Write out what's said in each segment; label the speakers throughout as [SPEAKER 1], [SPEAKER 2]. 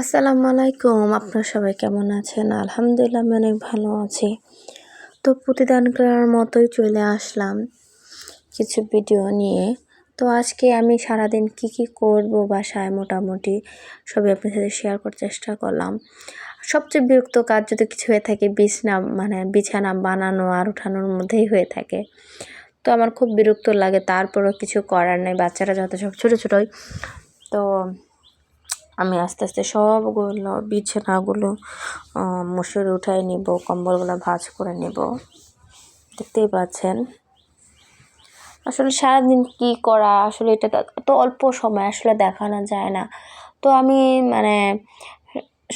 [SPEAKER 1] আসসালামু আলাইকুম, আপনারা সবাই কেমন আছেন? আলহামদুলিল্লাহ আমি অনেক ভালো আছি। তো প্রতিদান করার মতোই চলে আসলাম কিছু ভিডিও নিয়ে। তো আজকে আমি সারাদিন কি কি করব বাসায় মোটামুটি সবই আপনার সাথে শেয়ার করার চেষ্টা করলাম। সবচেয়ে বিরক্ত কাজ যদি কিছু হয়ে থাকে বিছনা মানে বিছানা বানানো আর উঠানোর মধ্যেই হয়ে থাকে। তো আমার খুব বিরক্ত লাগে, তারপরও কিছু করার নেই, বাচ্চারা যত সব ছোটো ছোটোই। তো আমি আস্তে আস্তে সবগুলো বিছানাগুলো মশুরে উঠাই নিব, কম্বলগুলো ভাজ করে নেব। দেখতেই পাচ্ছেন। আসলে সারাদিন কি করা, আসলে এটা তো অল্প সময়, আসলে দেখানো যায় না। তো আমি মানে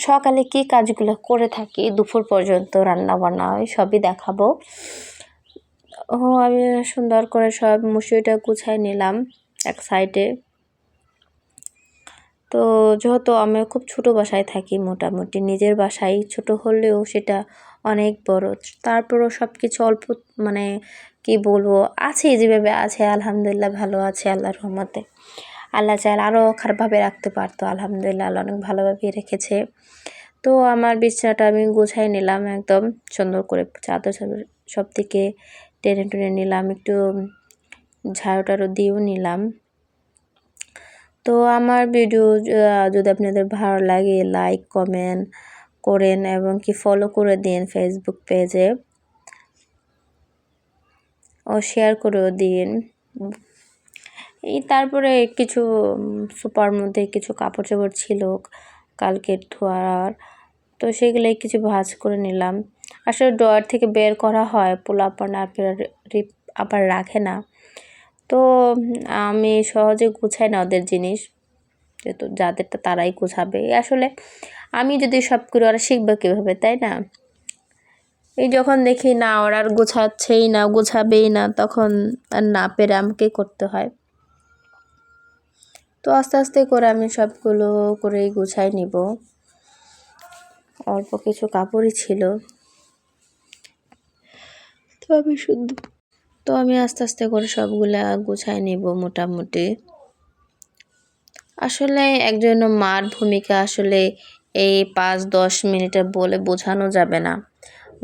[SPEAKER 1] সকালে কি কাজগুলো করে থাকি, দুপুর পর্যন্ত রান্না বান্না সবই দেখাবো। ও, আমি সুন্দর করে সব মুসুরিটা গুছাই নিলাম এক সাইডে। তো যেহেতু আমি খুব ছোট বাসায় থাকি মোটামুটি, নিজের বাসায় ছোট হলেও সেটা অনেক বড়। তারপরও সব কিছু অল্প মানে কি বলব, আছে যেভাবে আছে, আলহামদুলিল্লাহ ভালো আছে, আল্লাহর রহমতে। আল্লাহ চাল আরও খারাপভাবে রাখতে পারতো, আলহামদুলিল্লাহ, আল্লাহ অনেক ভালোভাবে রেখেছে। তো আমার বিছানাটা আমি গুছাই নিলাম একদম, সুন্দর করে চাদর চাদর সব থেকে টেনে টেনে নিলাম, একটু ঝাড়ু টাড়ু দিয়েও নিলাম। তো আমার ভিডিও যদি আপনাদের ভালো লাগে লাইক কমেন্ট করেন এবং কি ফলো করে দিন ফেসবুক পেজে ও শেয়ার করেও দিন এই তারপরে কিছু সুপার মধ্যে কিছু কাপড় চাপড় ছিল কালকে ধোয়ার। তো সেগুলোই কিছু ভাজ করে নিলাম। আসলে ড্রয়ার থেকে বের করা হয় পোলাপান আবার রাখে না। তো আমি সহজে গুছাই না ওদের জিনিস। যেহেতু যাদেরটা তারাই গুছাবে। আসলে আমি যদি সব করে ওরা শিখবে কীভাবে, তাই না? এই যখন দেখি না, ওরা আর গোছাচ্ছেই না, গোছাবেই না, তখন আর না পেরে আমাকে করতে হয়? তো আস্তে আস্তে করে আমি সবগুলো করেই গুছাই নিব। অল্প কিছু কাপড়ই ছিল। তো আমি শুধু তো আমি আস্তে আস্তে করে সবগুলা গুছাই নিব মোটামুটি। আসলে একজন মার ভূমিকা আসলে এই পাঁচ, দশ মিনিটে বলে বোঝানো যাবে না।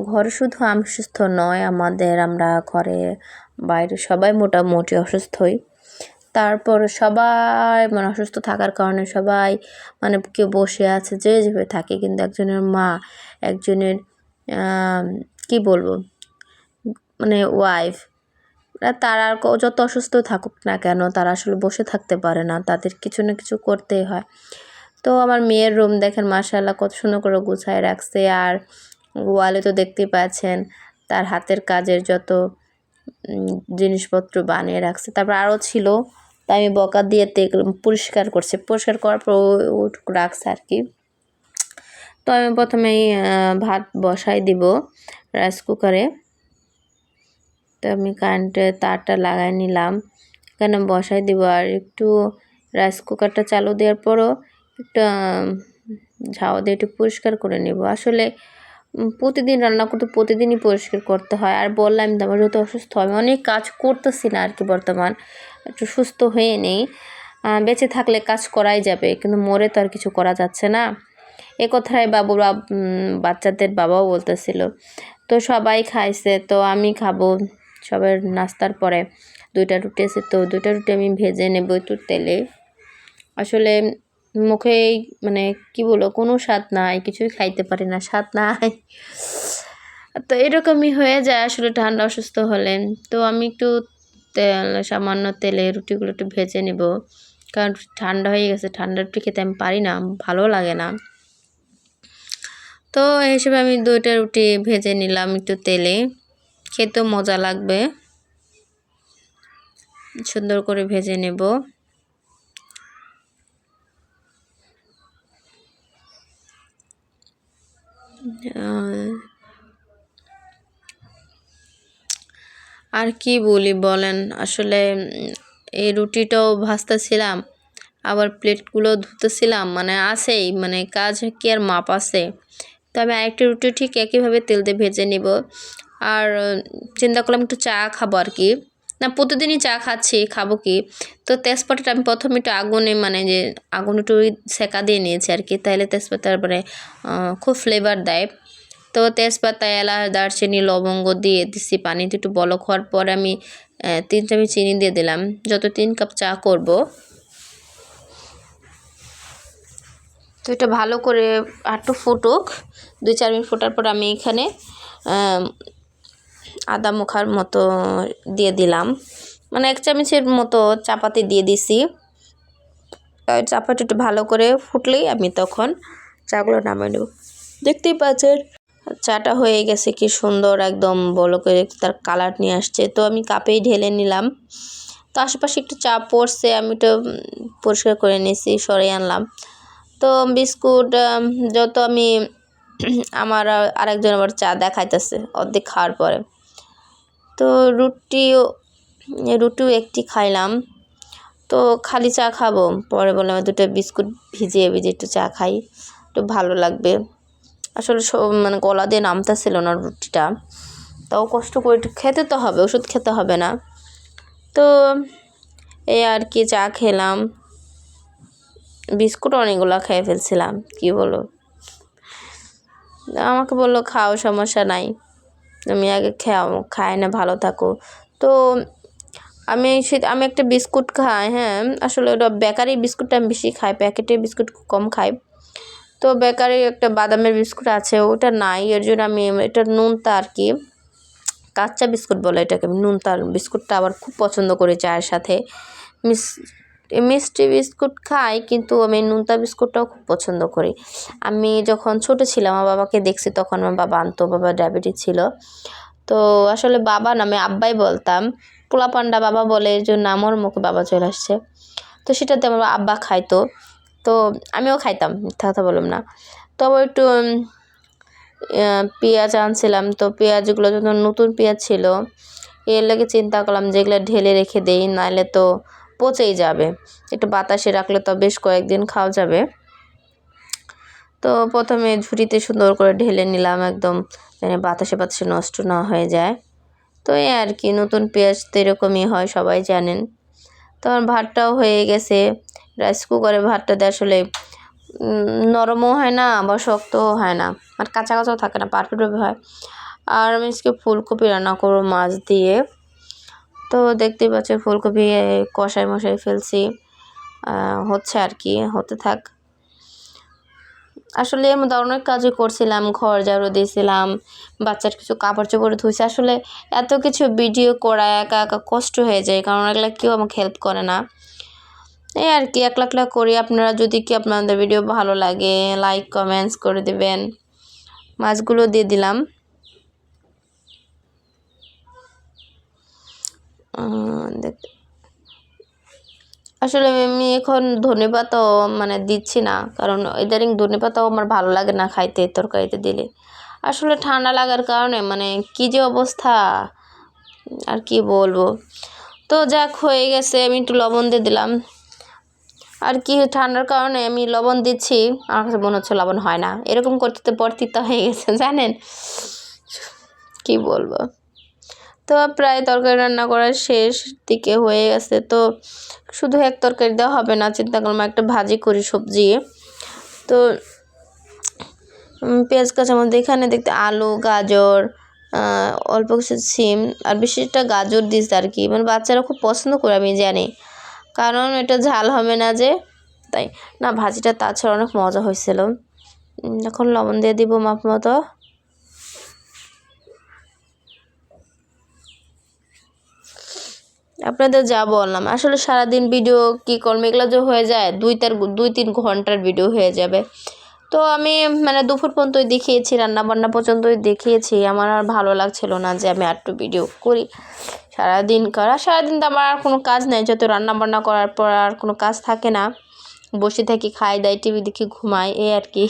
[SPEAKER 1] ঘর শুধু আমি সুস্থ নয়, আমাদের আমরা ঘরে বাইরে সবাই মোটামুটি অসুস্থই। তারপর সবাই মানে অসুস্থ থাকার কারণে সবাই মানে কেউ বসে আছে, যে যেভাবে থাকে। কিন্তু একজনের মা, একজনের কি বলব? মানে ওয়াইফ তারা আর যত অসুস্থ থাকুক না কেন, তারা আসলে বসে থাকতে পারে না, তাদের কিছু না কিছু করতেই হয়। তো আমার মেয়ের রুম দেখেন মাসাল্লাহ কত সুন্দর করে গুছায় রাখছে। আর ওয়ালে তো দেখতেই পাচ্ছেন, তার হাতের কাজের যত জিনিসপত্র বানিয়ে রাখছে। তারপর আরও ছিল, তাই আমি বকা দিয়ে পরিষ্কার করছে। পরিষ্কার করার পর রাখছে আর কি। তো আমি প্রথমেই ভাত বসাই দিব রাইস কুকারে তো আমি কারেন্টের তারটা লাগাই নিলাম। এখানে বসাই দিব আর একটু রাইস কুকারটা চালু দেওয়ার পরও একটু ঝাও দিয়ে একটু পরিষ্কার করে নেব। আসলে প্রতিদিন রান্না করতে প্রতিদিনই পরিষ্কার করতে হয়। আর বললাম তো, আমার যেহেতু অসুস্থ, আমি অনেক কাজ করতেছি না আর কি বর্তমান। একটু সুস্থ হয়ে নেই। বেঁচে থাকলে কাজ করাই যাবে, কিন্তু মরে তো আর কিছু করা যাচ্ছে না। এ কথাই বাবুরা বাচ্চাদের বাবাও বলতেছিল। তো সবাই খাইছে, তো আমি খাব। সবার নাস্তার পরে দুইটা রুটি আছে, তো দুইটা রুটি আমি ভেজে নেব একটু তেলে। আসলে মুখে মানে কি বলো কোনো স্বাদ নাই, কিছুই খাইতে পারি না, স্বাদ নাই। তো এরকমই হয়ে যায়, আসলে ঠান্ডা অসুস্থ হলে। তো আমি একটু তেল, সামান্য তেলে রুটিগুলো একটু ভেজে নেব, কারণ ঠান্ডা হয়ে গেছে, ঠান্ডা রুটি খেতে আমি পারি না, ভালো লাগে না। তো এই হিসেবে আমি দুইটা রুটি ভেজে নিলাম একটু তেলে। খেতেও মজা লাগবে। সুন্দর করে ভেজে নেব। আর কি বলি বলেন, আসলে এই রুটিটাও ভাজতেছিলাম, আবার প্লেটগুলো ধুতেছিলাম মানে আছেই মানে কাজ কি আর মাপ আছে। তো আমি আরেকটি রুটি ঠিক একইভাবে তেল দিয়ে ভেজে নিব। আর চিন্তা করলাম একটু চা খাব আর কি। না, প্রতিদিনই চা খাচ্ছি, খাব কি। তো তেজপাতাটা আমি প্রথমে একটু আগুনে মানে যে আগুন একটু সেকা দিয়ে নিয়েছি আর কি, তাহলে তেজপাতার মানে খুব ফ্লেভার দেয়। তো তেজপাতা, এলাচ, দারচিনি, লবঙ্গ দিয়ে দিছি পানিতে একটু বলক হওয়ার পর আমি তিন চামচ চিনি দিয়ে দিলাম। যত তিন কাপ চা করব। তো এটা ভালো করে একটু ফুটুক। দুই চার মিনিট ফোটার পর আমি এখানে আদা মুখার মতো দিয়ে দিলাম। মানে এক চামচের মতো চাপাতি দিয়ে দিছি। একটু ভালো করে ফুটলেই আমি তখন চাগুলো নামিয়ে নেব। দেখতেই পাচ্ছেন, চাটা হয়ে গেছে কি সুন্দর একদম বলো করে তার কালার নিয়ে আসছে। তো আমি কাপেই ঢেলে নিলাম। তো আশেপাশে একটু চা পড়ছে, আমি তো পরিষ্কার করে নিয়েছি, সরিয়ে আনলাম। তো বিস্কুট যত আমি আমার আর- আরেকজন আবার চা দেখাইতেছে, অর্ধেক খাওয়ার পরে। তো রুটিও রুটিও একটি খাইলাম। তো খালি চা খাব। পরে বললাম দুটো বিস্কুট ভিজিয়ে ভিজিয়ে একটু চা খাই। একটু ভালো লাগবে। আসলে মানে গলা দিয়ে নামতেছিল না রুটিটা। তাও কষ্ট করে একটু খেতে তো হবে, ওষুধ খেতে হবে না। তো এই আর কি চা খেলাম। বিস্কুট অনেকগুলো খেয়ে ফেলছিলাম, কি বলো আমাকে বলল খাও, সমস্যা নাই। তুমি আগে খাও খায় না, ভালো থাকো। তো আমি সে আমি একটা বিস্কুট খাই হ্যাঁ। আসলে ওটা বেকারি বিস্কুটটা আমি বেশি খাই, প্যাকেটে বিস্কুট কম খাই। তো বেকারি একটা বাদামের বিস্কুট আছে, ওটা নাই, এর জন্য আমি এটা নুনতা আর কি, কাঁচা বিস্কুট বলে এটাকে নুনতার বিস্কুটটা আবার খুব পছন্দ করি চায়ের সাথে। মিস মিষ্টি বিস্কুট খাই, কিন্তু আমি নুনতা বিস্কুটটাও খুব পছন্দ করি। আমি যখন ছোট ছিলাম, আমার বাবাকে দেখছি, তখন আমার বাবা আনতো, বাবা ডায়াবেটিস ছিল। তো আসলে বাবা নামে আব্বাই বলতাম, পোলা পান্ডা বাবা বলে জন্য আমার মুখে বাবা চলে আসছে। তো সেটাতে আমার আব্বা খাইতো। তো আমিও খাইতাম, মিথ্যা কথা বললাম না। তবে একটু পেঁয়াজ আনছিলাম। তো পেঁয়াজগুলো যখন নতুন পেঁয়াজ ছিল, এর লেগে চিন্তা করলাম যেগুলো ঢেলে রেখে দেই নাহলে তো পচেই যাবে। একটু বাতাসে রাখলে তো বেশ কয়েকদিন খাওয়া যাবে। তো প্রথমে ঝুড়িতে সুন্দর করে ঢেলে নিলাম একদম, যেন বাতাসে বাতাসে নষ্ট না হয়ে যায়। তো এই আর কি, নতুন পেঁয়াজ তো এরকমই হয়, সবাই জানেন। তো আমার ভাতটাও হয়ে গেছে। রাইস কুকারে ভাতটা দিয়ে আসলে নরমও হয় না, আবার শক্তও হয় না। আর কাঁচা কাঁচাও থাকে না পারফেক্টভাবে হয়। আর আমি আজকে ফুলকপি রান্না করব মাছ দিয়ে। তো দেখতেই পাচ্ছি ফুলকপি কষাই মশাই ফেলছি। হচ্ছে আর কি, হতে থাক। আসলে মধ্যে অনেক কাজই করছিলাম, ঘর ঝাড়ু দিয়েছিলাম, বাচ্চার কিছু কাপড় চোপড় ধুইছে। আসলে এত কিছু ভিডিও করা একা একা কষ্ট হয়ে যায়, কারণ এগুলো কেউ আমাকে হেল্প করে না। এই আর কি, একলা একলা করি। আপনারা যদি কি আপনাদের ভিডিও ভালো লাগে লাইক কমেন্টস করে দেবেন। মাছগুলো দিয়ে দিলাম উম, দেখ- আসলে আমি এখন ধনেপাতাও মানে দিচ্ছি না, কারণ ইদানিং ধনেপাতাও আমার ভালো লাগে না খাইতে, তরকারিতে দিলে। আসলে ঠান্ডা লাগার কারণে মানে কী যে অবস্থা, আর কি বলব। তো যাক, হয়ে গেছে, আমি একটু লবণ দিয়ে দিলাম। আর কি ঠান্ডার কারণে আমি লবণ দিচ্ছি, আমার কাছে মনে হচ্ছে লবণ হয় না। এরকম করতে পর তিতা হয়ে গেছে, জানেন? কি বলব? তো প্রায় তরকারি রান্না করার শেষ দিকে হয়ে গেছে। তো শুধু এক তরকারি দেওয়া হবে না, চিন্তা করলাম একটা ভাজি করি সবজি। তো পেঁয়াজ কাঁচা মধ্যে এখানে দেখতে আলু, গাজর অল্প কিছু সিম আর বিশেষটা গাজর দিস আর কি। মানে বাচ্চারা খুব পছন্দ করে, আমি জানি। কারণ এটা ঝাল হবে না যে, তাই। না, ভাজিটা তাছাড়া অনেক মজা হয়েছিল। এখন লবণ দিয়ে দিব মাপ মতো আপনাদের যা বললাম, আসলে সারাদিন ভিডিও কী করব, এগুলো যে হয়ে যায়, দুই তার, দুই তিন ঘণ্টার ভিডিও হয়ে যাবে। তো আমি মানে দুপুর পর্যন্তই দেখিয়েছি রান্না বান্না পর্যন্তই দেখিয়েছি, আমার আর ভালো লাগছিল না যে আমি আর একটু ভিডিও করি। সারাদিন করা, সারাদিন তো আমার আর কোনো কাজ নেই যত রান্না বান্না করার পর আর কোনো কাজ থাকে না। বসে থাকি, খাই, দাই টিভি দেখি, ঘুমাই, এই আর কি।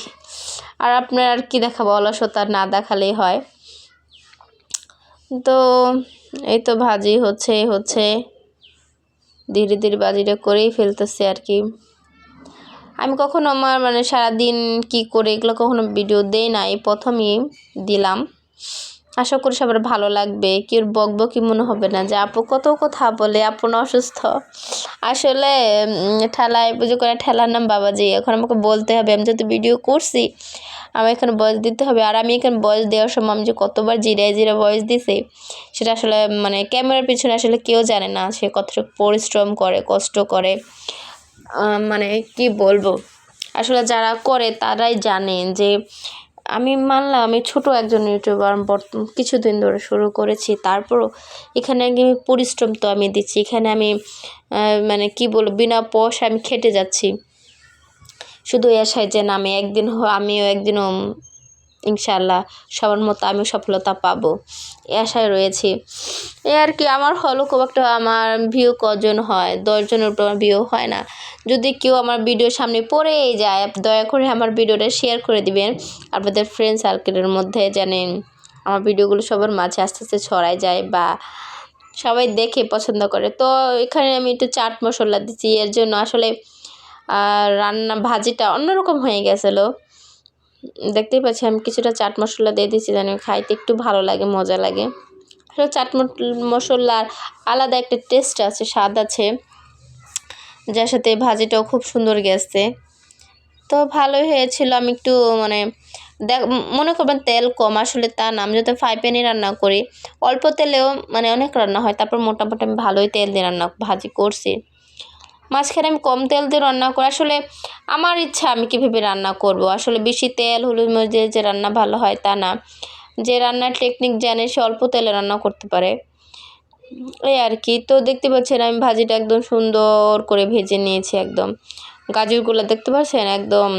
[SPEAKER 1] আর আপনার আর কি দেখাবো, অলসতা না দেখালেই হয়। তো এই তো ভাজি হচ্ছে হচ্ছে। ধীরে ধীরে বাজিটা করেই ফেলতেছে আর কি। আমি কখনো আমার মানে সারাদিন কি করে এগুলো কখনো ভিডিও দেই নাই প্রথমেই প্রথমই দিলাম। আশা করি সবার ভালো লাগবে। কেউ বকবো কি মনে হবে না যে, আপু কত কথা বলে, আপু না অসুস্থ। আসলে ঠেলায় পুজো করে ঠেলার নাম বাবাজি, এখন আমাকে বলতে হবে, আমি যত ভিডিও করছি, আমার এখানে বয়স দিতে হবে, আর আমি এখানে বয়স দেওয়ার সময় আমি যে কতবার জিরায় জিরা বয়স দিছি, সেটা আসলে মানে ক্যামেরার পিছনে আসলে কেউ জানে না সে কতটা পরিশ্রম করে, কষ্ট করে। মানে কি বলব? আসলে যারা করে তারাই জানেন যে আমি মানলাম, আমি ছোট একজন ইউটিউবার কিছুদিন ধরে শুরু করেছি। তারপরও এখানে আমি পরিশ্রম তো আমি দিচ্ছি। এখানে আমি মানে কি বলব, বিনা পয়সা আমি খেটে যাচ্ছি। শুধু এই যে না আমি একদিন আমিও একদিনও ইনশাল্লাহ সবার মতো আমিও সফলতা পাবো। এ আশায় রয়েছি। এ আর কি, আমার হলো খুব একটা আমার ভিউ কজন হয়? দশজনের উপর আমার ভিউ হয় না। যদি কেউ আমার ভিডিও সামনে পড়েই যায়, দয়া করে আমার ভিডিওটা শেয়ার করে দিবেন। আপনাদের ফ্রেন্ড সার্কেলের মধ্যে জানেন আমার ভিডিওগুলো সবার মাঝে আস্তে আস্তে ছড়ায় যায় বা সবাই দেখে পছন্দ করে। তো এখানে আমি একটু চাট মশলা দিচ্ছি, এর জন্য আসলে রান্না ভাজিটা অন্যরকম হয়ে গেছিল। দেখতেই পাচ্ছি, আমি কিছুটা চাট মশলা দিয়ে দিচ্ছি জানি খাইতে একটু ভালো লাগে, মজা লাগে। আসলে চাট মশলার আলাদা একটা টেস্ট আছে, স্বাদ আছে, যার সাথে ভাজিটাও খুব সুন্দর গেছে। তো ভালোই হয়েছিল, আমি একটু মানে দেখ মনে করবেন তেল কম, আসলে তা না, আমি যাতে ফ্রাই প্যানে রান্না করি, অল্প তেলেও মানে অনেক রান্না হয়, তারপর মোটামুটি আমি ভালোই তেল দিয়ে রান্না ভাজি করছি। মাঝখানে আমি কম তেল দিয়ে রান্না করি। আসলে আমার ইচ্ছা আমি কীভাবে রান্না করব? আসলে বেশি তেল, হলুদ মরিচ দিয়ে যে রান্না ভালো হয় তা না। যে রান্নার টেকনিক জানে, সে অল্প তেলে রান্না করতে পারে। এই আর কি। তো দেখতে পাচ্ছেন, আমি ভাজিটা একদম সুন্দর করে ভেজে নিয়েছি একদম। গাজরগুলো দেখতে পাচ্ছেন? একদম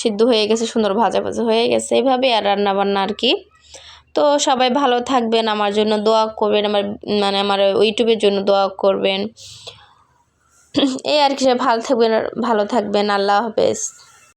[SPEAKER 1] সিদ্ধ হয়ে গেছে, সুন্দর ভাজা ভাজা হয়ে গেছে। এইভাবে আর রান্না বান্না আর কি। তো সবাই ভালো থাকবেন, আমার জন্য দোয়া করবেন, আমার মানে আমার ইউটিউবের জন্য দোয়া করবেন। এই আর কি সব ভালো থাকবেন ভালো থাকবেন আল্লাহ হাফেজ।